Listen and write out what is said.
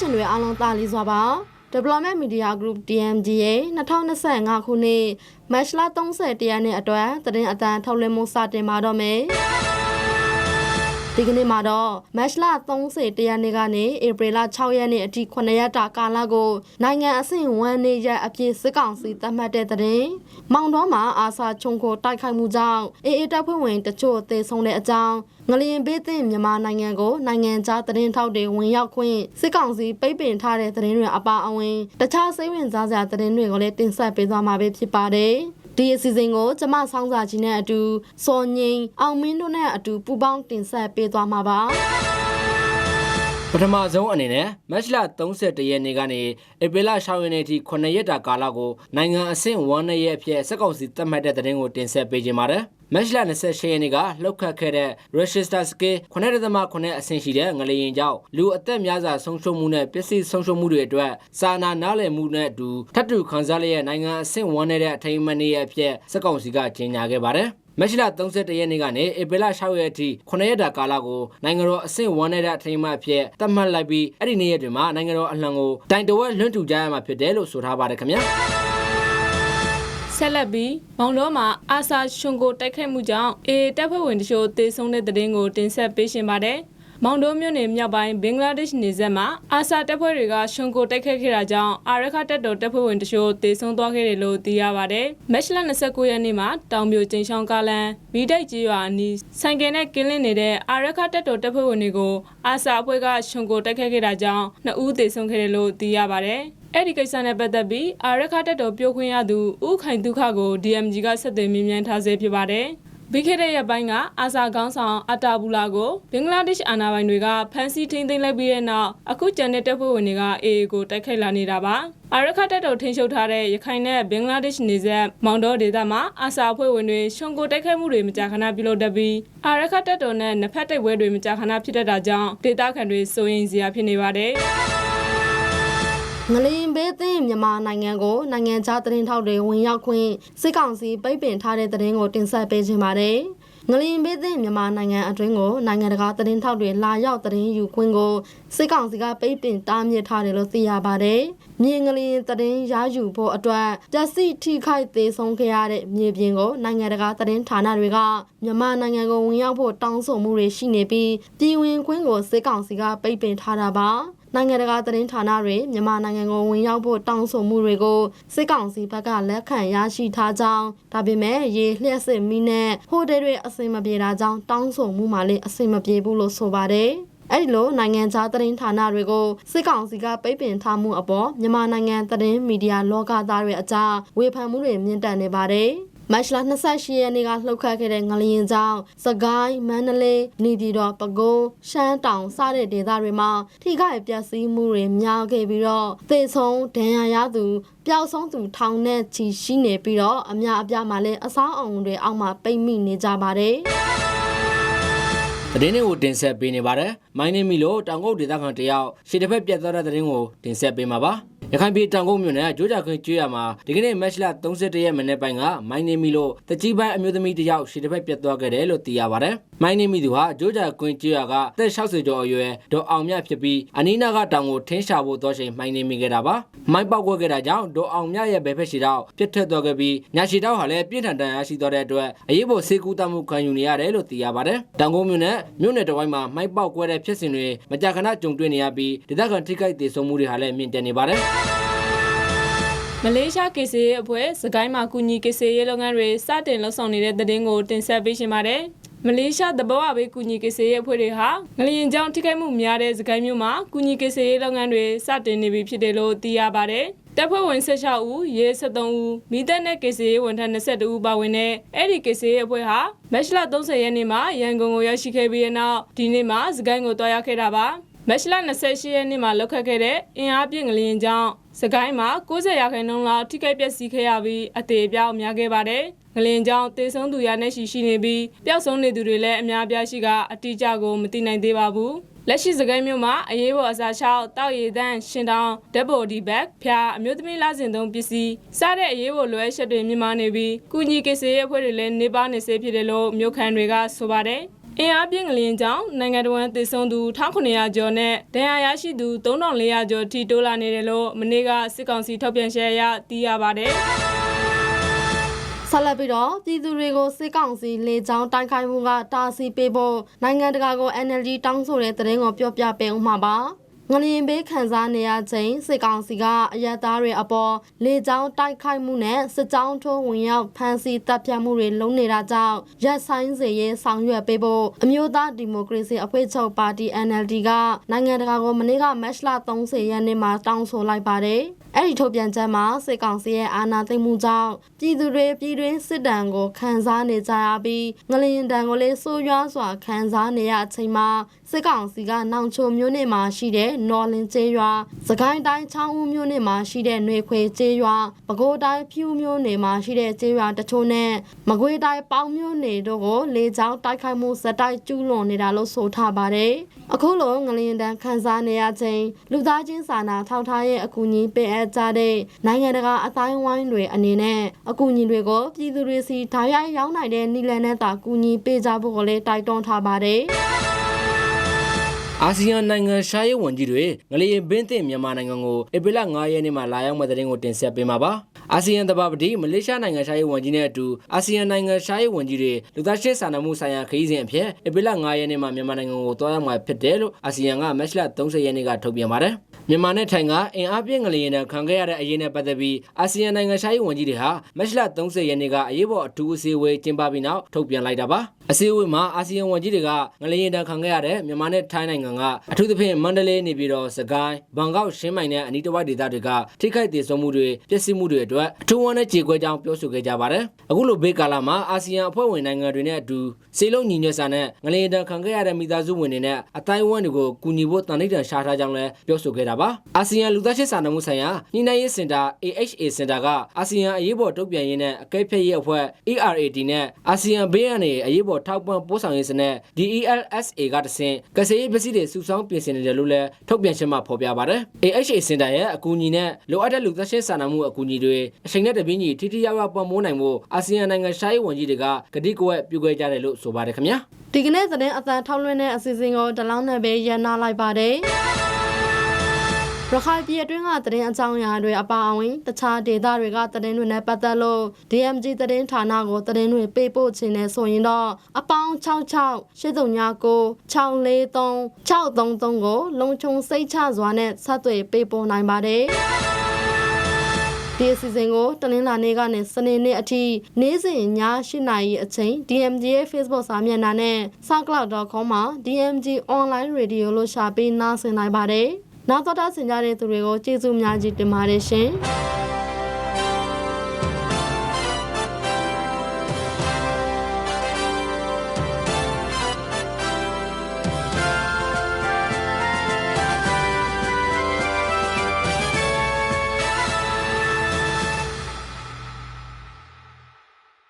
ရှင်တွေအားလုံးတာလီစွာပါ Development Media Group DMG ရဲ့2025ခုနှစ်မတ်လ30ရက်နေ့အတွက်သတင်းအတန်းထုတ်လွှင့်မှုစတင်มาတော့မယ် ဒီကနေ့မှာတော့မတ်လ30ရက်နေ့ကနေဧပြီလ6ရက်နေ့အထိ9ရက်တာကာလကိုနိုင်ငံအဆင့်ဝမ်းနေရအပြည့်စစ်ကောင်စီသတ်မှတ်တဲ့သတင်းမောင်တော်မှာအာစာချုံကိုတိုက်ခိုက်မှုကြောင့်အေအေတပ်ဖွဲ့ဝင်တချို့သေဆုံးတဲ့အကြောင်းငလျင်ဘေးသင့်မြန်မာနိုင်ငံကိုနိုင်ငံခြားသတင်းထောက်တွေဝင်ရောက်ခွင့်စစ်ကောင်စီပိတ်ပင်ထားတဲ့သတင်းတွေအပါအဝင်တခြားစိတ်ဝင်စားစရာသတင်းတွေကိုလည်းတင်ဆက်ပေးသွားမှာပဲဖြစ်ပါတယ် ဒီအစီအစဉ်ကိုကျမဆောင်းစာကြီးနဲ့အတူစော်ငိမ့်အောင်မင်းတို့နဲ့အတူပူးပေါင်းတင်ဆက်ပေးသွားမှာပါ ပထမဆုံးအနေနဲ့မတ်လ31ရက်နေ့ကနေဧပြီလ6ရက်နေ့ထိ9ရက်တာကာလကိုနိုင်ငံအဆင့်1ရက်အဖြစ်စက်ကောင်စီသတ်မှတ်တဲ့သတင်းကိုတင်ဆက်ပေးခြင်းပါတယ်။မတ်လ28ရက်နေ့ကလှုပ်ခတ်ခဲ့တဲ့ Register Scale 9.9အဆင့်ရှိတဲ့ငလျင်ကြောင့်လူအသက်များစွာဆုံးရှုံးမှုနဲ့ပစ္စည်းဆုံးရှုံးမှုတွေအတွက်စာနာနားလည်မှုနဲ့အတူထပ်တူခံစားလျက်နိုင်ငံအဆင့်1နဲ့တဲ့အထိမ်းအမှတ်နေ့ရဲ့အဖြစ်စက်ကောင်စီကကြေညာခဲ့ပါတယ်။ မက်ရှလာ31ရက်နေ့ကနေဧပြီလ6ရက်အထိ9ရက်တာကာလကိုနိုင်ငံတော်အဆင့်1နဲ့တဲ့အထိမ်းအမှတ်အဖြစ်သတ်မှတ်လိုက်ပြီးအဲ့ဒီနေ့ရက်တွေမှာနိုင်ငံတော်အလှန်ကိုတိုင်တဝက်လွှင့်ထူကြရမှာဖြစ်တယ်လို့ဆိုထားပါတယ်ခင်ဗျာဆက်လက်ပြီးမောင်တော်မှာအာဆာရှင်ကိုတိုက်ခိုက်မှုကြောင့်အေတပ်ဖွဲ့ဝင်တချို့သေဆုံးတဲ့တဲ့တင်ကိုတင်ဆက်ပေးရှင်ပါတယ်။ မောင်တော်မြို့နယ်မြောက်ပိုင်းဘင်္ဂလားဒေ့ရှ်နယ်စပ်မှာအာဆာတပ်ဖွဲ့တွေကရှင်ကိုတိုက်ခိုက်ခဲ့တာကြောင့်အာရခတပ်တော်တပ်ဖွဲ့ဝင်တချို့သေဆုံးသွားခဲ့တယ်လို့သိရပါတယ်။မက်ရှလ29ရက်နေ့မှာတောင်ပြိုကျင်းချောင်းကားလန်ဗီဒိုက်ကြီးရွာအနီးဆိုင်ကယ်နဲ့ကင်းလင်းနေတဲ့အာရခတပ်တော်တပ်ဖွဲ့ဝင်တွေကိုအာဆာအဖွဲ့ကရှင်ကိုတိုက်ခိုက်ခဲ့တာကြောင့်နှစ်ဦးသေဆုံးခဲ့တယ်လို့သိရပါတယ်။အဲ့ဒီကိစ္စနဲ့ပတ်သက်ပြီးအာရခတက်တော်ပြောခွင့်ရသူဦးခိုင်ဒုက္ခကို DMG ကဆက်သွယ်မြင်းမြန်းထားဆဲဖြစ်ပါတယ်။ ပြီးခဲ့တဲ့ရက်ပိုင်းကအာဇာကောင်းဆောင်အတာဘူလာကိုဘင်္ဂလားဒေ့ရှ်အာဏာပိုင်တွေကဖမ်းဆီးထိန်းသိမ်းလိုက်ပြီးတဲ့နောက်အခုကျန်တဲ့တပ်ဖွဲ့ဝင်တွေကအေအေကိုတိုက်ခိုက်လာနေတာပါ။အာရခတက်တော်ထိန်းချုပ်ထားတဲ့ရခိုင်နဲ့ဘင်္ဂလားဒေ့ရှ်နယ်စပ်မောင်တော်ဒေသမှာအာဇာအဖွဲ့ဝင်တွေရှုံကိုတိုက်ခိုက်မှုတွေမကြာခဏပြုလုပ်တတ်ပြီးအာရခတက်တော်နဲ့နှစ်ဖက်တိုက်ပွဲတွေမကြာခဏဖြစ်တတ်တာကြောင့်ဒေသခံတွေစိုးရိမ်စရာဖြစ်နေပါတယ်။ ငလျင်ဘေးသင့်မြန်မာနိုင်ငံကိုနိုင်ငံခြားသတင်းထောက်တွေဝင်ရောက်ခွင့်စစ်ကောင်စီပိတ်ပင်ထားတဲ့သတင်းကိုတင်ဆက်ပေးခြင်းပါတယ်။ငလျင်ဘေးသင့်မြန်မာနိုင်ငံအတွင်းကိုနိုင်ငံတကာသတင်းထောက်တွေလာရောက်သတင်းယူခွင့်ကိုစစ်ကောင်စီကပိတ်ပင်တားမြစ်ထားတယ်လို့သိရပါတယ်။မြေငလျင်သတင်းရယူဖို့အတွက်ပျက်စီးထိခိုက်သေးဆုံးခဲ့ရတဲ့မြေပြင်ကိုနိုင်ငံတကာသတင်းဌာနတွေကမြန်မာနိုင်ငံကိုဝင်ရောက်ဖို့တောင်းဆိုမှုတွေရှိနေပြီးပြည်ဝင်ခွင့်ကိုစစ်ကောင်စီကပိတ်ပင်ထားတာပါ။ နိုင်ငံတကာသတင်းဌာနတွေမြန်မာနိုင်ငံကိုဝင်ရောက်ဖို့တောင်းဆိုမှုတွေကိုစစ်ကောင်စီဘက်ကလက်ခံရရှိထားကြောင်းဒါပေမဲ့ရေလျှက်စစ်မီးနဲ့ဟိုတယ်တွေအစင်မပြေတာကြောင့်တောင်းဆိုမှုမှလည်းအစင်မပြေဘူးလို့ဆိုပါတယ်အဲ့ဒီလိုနိုင်ငံခြားသတင်းဌာနတွေကိုစစ်ကောင်စီကပိတ်ပင်ထားမှုအပေါ်မြန်မာနိုင်ငံသတင်းမီဒီယာလောကသားတွေအကြားဝေဖန်မှုတွေမြင့်တက်နေပါတယ် မတ်လ28ရက်နေ့ကလှုပ်ခတ်ခဲ့တဲ့ငလျင်ကြောင့်စကိုင်းမန္တလေးနေပြည်တော်ပဲခူးရှမ်းတောင်စတဲ့ဒေသတွေမှာထိခိုက်ပျက်စီးမှုတွေများခဲ့ပြီးတော့သေဆုံးဒဏ်ရာရသူပျောက်ဆုံးသူထောင်နဲ့ချီရှိနေပြီးတော့အများအပြားမှာလည်းအဆောင်အုံတွေအောက်မှာပိတ်မိနေကြပါတယ်သတင်းတွေကိုတင်ဆက်ပေးနေပါတယ်။မိုင်းနေမီလို့တောင်ကုတ်ဒေသခံတယောက်ရှေ့တစ်ဖက်ပြတ်သွားတဲ့သတင်းကိုတင်ဆက်ပေးမှာပါ။ ရခိုင်ပြည်တောင်ကုတ်မြို့နယ်ကြိုးကြခွင့်ကျွေးရမှာဒီကနေ့မတ်လ31ရက်မနေ့ပိုင်းကမိုင်းနေမီလို့တကြီးပိုင်းအမျိုးသမီးတယောက်ရှေ့တစ်ဖက်ပြတ်သွားခဲ့တယ်လို့သိရပါတယ်။မိုင်းနေမီသူဟာကြိုးကြခွင့်ကျွေးရကသက်60ကျော်အရွယ်ဒေါ်အောင်မြဖြစ်ပြီးအနီးနားကတောင်ကိုထင်းရှာဖို့တော့ချိန်မိုင်းနေမိခဲ့တာပါ။မိုင်းပေါက်ကွက်ခဲ့တာကြောင့်ဒေါ်အောင်မြရဲ့ဘယ်ဖက်ရှိတော့ပြစ်ထက်သွားခဲ့ပြီးညာရှိတော့ဟာလည်းပြင်းထန်တန်ရရှိသွားတဲ့အတွက်အရေးပေါ်ဆေးကူးတမှုခံယူနေရတယ်လို့သိရပါတယ်။တောင်ကုန်းမြို့နယ်မြို့နယ်တစ်ဝိုင်းမှာမိုင်းပေါက်ကွဲတဲ့ဖြစ်စဉ်တွေမကြာခဏကြုံတွေ့နေရပြီးဒေသခံထိခိုက်ဒေဆုံးမှုတွေဟာလည်းမြင့်တက်နေပါတယ်။ မလေးရှားကေစီရေးအဖွဲ့စကိုင်းမှာကူညီကေစီရေးလုပ်ငန်းတွေစတင်လှုပ်ဆောင်နေတဲ့တဲ့တင်ကိုတင်ဆက်ပေးရှင်ပါတယ်။မလေးရှားသဘောအဘေးကူညီကေစီရေးအဖွဲ့တွေဟာငလျင်ကြောင့်ထိခိုက်မှုများတဲ့စကိုင်းမြို့မှာကူညီကေစီရေးလုပ်ငန်းတွေစတင်နေပြီဖြစ်တယ်လို့သိရပါတယ်။တပ်ဖွဲ့ဝင်16ဦးရဲ73ဦးမိသက်နဲ့ကေစီရေးဝန်ထမ်း22ဦးပါဝင်တဲ့အဲ့ဒီကေစီရေးအဖွဲ့ဟာမတ်လ30ရက်နေ့မှာရန်ကုန်ကိုရောက်ရှိခဲ့ပြီးတဲ့နောက်ဒီနေ့မှာစကိုင်းကိုတွားရောက်ခဲ့တာပါ။ မက်လ28ရက်နေ့မှာလောက်ခတ်ခဲ့တဲ့အင်အားပြည့်ငလျင်ကြောင့်စကိုင်းမှာ90ရာခိုင်နှုန်းလောက်ထိခိုက်ပျက်စီးခဲ့ရပြီးအသေးအပြောက်များခဲ့ပါတယ်။ငလျင်ကြောင့်တေဆုံးသူရနဲ့ရှိရှိနေပြီးပျောက်ဆုံးနေသူတွေလည်းအများပြားရှိကအတိအကျကိုမသိနိုင်သေးပါဘူး။လက်ရှိစကိုင်းမြို့မှာအရေးပေါ်အစာရှောက်တောက်ရည်တန်းရှင်တောင်ဓာတ်ပေါ်ဒီဘက်ဖျားအမျိုးသမီးလာစဉ်သုံးပစ္စည်းစတဲ့အရေးပေါ်လွယ်ချက်တွေမြင်မာနေပြီးကုညီကိစ္စရေးအဖွဲ့တွေလည်းနေပါနေစေဖြစ်တယ်လို့မြို့ခံတွေကဆိုပါတယ်။ အင်အားပြင်းငလျင်ကြောင့်နိုင်ငံတော်ဝန်သေဆုံးသူ1900ကျော်နဲ့ဒဏ်ရာရရှိသူ3400ကျော်ထိတိုးလာနေတယ်လို့မနေ့ကစစ်ကောင်စီထုတ်ပြန်ချက်အရသိရပါတယ်။ဆက်လက်ပြီးတော့ပြည်သူတွေကိုစစ်ကောင်စီလေကြောင်းတိုက်ခိုက်မှုကတားဆီးပေးဖို့နိုင်ငံတကာကို NLD တောင်းဆိုတဲ့သတင်းကိုပြောပြပေးဦးမှာပါ ငလျင်ဘေးခံစားနေရချိန်စစ်ကောင်စီကအရက်သားတွေအပေါ်လေကြောင်းတိုက်ခိုက်မှုနဲ့စစ်ကြောင်းထိုးဝင်ရောက်ဖမ်းဆီးတပ်ဖြတ်မှုတွေလုပ်နေတာကြောင့်ရက်ဆိုင်စေရေးဆောင်ရွက်ပေးဖို့အမျိုးသားဒီမိုကရေစီအဖွဲ့ချုပ်ပါတီ NLD ကနိုင်ငံတကာကိုမနေ့ကမတ်လ30ရက်နေ့မှာတောင်းဆိုလိုက်ပါတယ်။ အဲ့ဒီထုတ်ပြန်ချက်မှာစစ်ကောင်စီရဲ့အာဏာသိမ်းမှုကြောင့်ပြည်သူတွေပြည်တွင်းစစ်တမ်းကိုခံစားနေကြရပြီးငလျင်တံကိုလည်းဆိုးရွားစွာခံစားနေရအချိန်မှာစစ်ကောင်စီကနောင်ချိုမျိုးနယ်မှာရှိတဲ့နော်လင်ကျေးရွာစကိုင်းတိုင်းချောင်းဦးမျိုးနယ်မှာရှိတဲ့ຫນွေခွေကျေးရွာပဲခူးတိုင်းဖြူမျိုးနယ်မှာရှိတဲ့ကျေးရွာတချို့နဲ့မကွေးတိုင်းပေါင်းမျိုးနယ်တို့ကိုလေကြောင်းတိုက်ခိုက်မှုစတိုက်ကျူးလွန်နေတာလို့ဆိုထားပါတယ်အခုလိုငလျင်တံခံစားနေရချိန်လူသားချင်းစာနာထောက်ထားရဲ့အကူအညီပေးအပ်ကြတဲ့နိုင်ငံတကာအတိုင်းဝိုင်းတွေအနေနဲ့အကူအညီတွေကိုပြည်သူတွေစီဓာတ်ရိုက်ရောက်နိုင်တဲ့နီလန်နဲ့တာကူညီပေးကြဖို့ကိုလည်းတိုက်တွန်းထားပါတယ် အာဆီယံနိုင်ငံရှားရေးဝန်ကြီးတွေငလျင်ဘင်းသင့်မြန်မာနိုင်ငံကိုဧပြီလ9ရက်နေ့မှာလာရောက်မဲ့တဲ့တင်ကိုတင်ဆက်ပေးမှာပါ။အာဆီယံတဘာပတိမလေးရှားနိုင်ငံရှားရေးဝန်ကြီးနဲ့အတူအာဆီယံနိုင်ငံရှားရေးဝန်ကြီးတွေလူသားချင်းစာနာမှုဆိုင်ရာခရီးစဉ်အဖြစ်ဧပြီလ9ရက်နေ့မှာမြန်မာနိုင်ငံကိုသွားရောက်မှာဖြစ်တယ်လို့အာဆီယံကမတ်လ30ရက်နေ့ကထုတ်ပြန်ပါတယ်။မြန်မာနဲ့ထိုင်ကအင်အားပြင်းငလျင်နဲ့ခံခဲ့ရတဲ့အရေးနဲ့ပတ်သက်ပြီးအာဆီယံနိုင်ငံရှားရေးဝန်ကြီးတွေဟာမတ်လ30ရက်နေ့ကအရေးပေါ်အထူးအစည်းအဝေးကျင်းပပြီးနောက်ထုတ်ပြန်လိုက်တာပါ။အစည်းအဝေးမှာအာဆီယံဝန်ကြီးတွေကငလျင်တန်ခံခဲ့ရတဲ့မြန်မာနဲ့ထိုင်းနိုင်ငံကအထူးသဖြင့်မန္တလေးနေပြည်တော်စကိုင်းဘန်ကောက်ရှင်းမိုင်နဲ့အနီးတစ်ဝိုက်ဒေသတွေကထိခိုက်ဒေဆုံးမှုတွေပျက်စီးမှုတွေအတွက်အထူးဝမ်းနဲ့ကြေကွဲကြောင်းပြောဆိုခဲ့ကြပါတယ်။အခုလိုဘေးကာလမှာအာဆီယံအဖွဲ့ဝင်နိုင်ငံတွေနဲ့အတူစေလုံးညီညွတ်စာနဲ့ငလျင်တန်ခံခဲ့ရတဲ့မိသားစုဝင်တွေနဲ့အတိုင်းဝန်းတွေကိုကူညီဖို့တန်ဋိဌာန်ရှားထားကြောင်းလည်းပြောဆိုခဲ့တာပါ။အာဆီယံလူသားချင်းစာနာမှုဆိုင်ရာညှိနှိုင်းရေးစင်တာ AHA စင်တာကအာဆီယံအရေးပေါ်တုံ့ပြန်ရေးနဲ့အကဲဖြတ်ရေးအဖွဲ့ ERAD နဲ့အာဆီယံဘေးအန္တရာယ်အရေးပေါ်ထောက်ပံ့ပို့ဆောင်ရေးစနစ် DELSA ကတဆင့်ကစရေးပစ္စည်းတွေစုဆောင်းပြင်ဆင်နေတယ်လို့လည်းထုတ်ပြန်ချက်မှာဖော်ပြပါတယ်။ AHA စင်တာရဲ့အကူအညီနဲ့လိုအပ်တဲ့လူသားချင်းစာနာမှုအကူအညီတွေအချိန်နဲ့တပြေးညီထိထိရောက်ရောက်ပံ့ပိုးနိုင်ဖို့အာဆီယံနိုင်ငံရှားရေးဝန်ကြီးတွေကကတိကဝတ်ပြုခဲ့ကြတယ်လို့ဆိုပါတယ်ခင်ဗျာ။ဒီကနေ့သတင်းအသံထုတ်လွှင့်တဲ့အစီအစဉ်ကိုဒလောင်းနဲ့ပဲရန်နာလိုက်ပါတယ်။ ရခိုင်ပြည်အတွင်းကသတင်းအကြောင်းအရာတွေအပါအဝင်တခြားဒေသတွေကသတင်းတွေနဲ့ပတ်သက်လို့ DMG သတင်းဌာနကိုသတင်းတွေပေးပို့ခြင်းနဲ့ဆိုရင်တော့အပေါင်း66 839 643 633ကိုလုံခြုံစိတ်ချစွာနဲ့ဆက်သွယ်ပေးပို့နိုင်ပါတယ်။ဒီအစီအစဉ်ကိုတနင်္လာနေ့ကနေစနေနေ့အထိနေ့စဉ်ည8:00နာရီအချိန် DMG ရဲ့ Facebook စာမျက်နှာနဲ့ soundcloud.com မှာ DMG online radio လို့ရှာပြီးနားဆင်နိုင်ပါတယ်။ နောက်တော့တာဆင်ကြတဲ့သူတွေကိုကျေးဇူးများကြီးတင်ပါတယ်ရှင်။